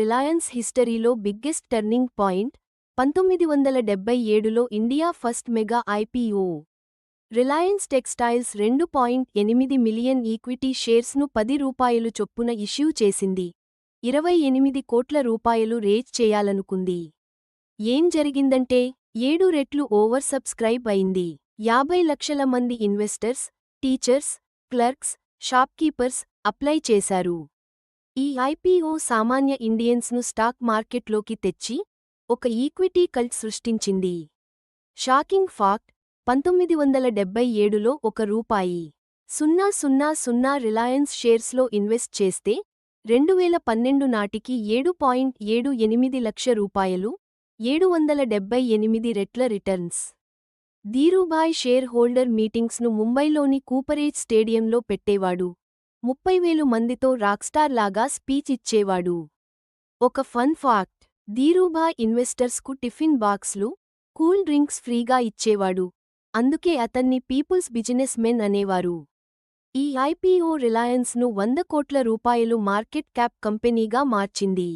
Reliance హిస్టరీలో biggest turning point పంతొమ్మిది వందల డెబ్బై ఏడులో India first mega IPO Reliance textiles రెండు పాయింట్ ఎనిమిది మిలియన్ ఈక్విటీ షేర్స్ను పది రూపాయలు చొప్పున ఇష్యూ చేసింది. ఇరవై ఎనిమిది కోట్ల రూపాయలు రేజ్ చేయాలనుకుంది. ఏం జరిగిందంటే ఏడు రెట్లు ఓవర్ సబ్స్క్రైబ్ అయింది. యాభై లక్షల మంది investors teachers clerks shopkeepers apply చేశారు. ఈ ఐపీఓ సామాన్య ఇండియన్స్ను స్టాక్ మార్కెట్లోకి తెచ్చి ఒక ఈక్విటీ కల్ట్ సృష్టించింది. షాకింగ్ ఫాక్ట్ పంతొమ్మిది వందల డెబ్బై ఏడులో ఒక రూపాయి. సున్నా సున్నా సున్నా రిలయన్స్ షేర్స్లో ఇన్వెస్ట్ చేస్తే రెండువేల పన్నెండు నాటికి ఏడు పాయింట్ ఏడు ఎనిమిది లక్ష రూపాయలు ఏడు వందల డెబ్బై ఎనిమిది రెట్ల రిటర్న్స్. ధీరూభాయ్ షేర్ హోల్డర్ మీటింగ్స్ను ముంబైలోని కూపరేజ్ స్టేడియంలో పెట్టేవాడు. ముప్పై వేలు మందితో రాక్స్టార్ లాగా స్పీచ్ ఇచ్చేవాడు. ఒక ఫన్ ఫాక్ట్ ధీరూభాయ్ ఇన్వెస్టర్స్కు టిఫిన్ బాక్స్లు కూల్ డ్రింక్స్ ఫ్రీగా ఇచ్చేవాడు. అందుకే అతన్ని పీపుల్స్ బిజినెస్ మెన్ అనేవారు. ఈ ఐపీఓ రిలయన్స్ను వంద కోట్ల రూపాయలు మార్కెట్ క్యాప్ కంపెనీగా మార్చింది.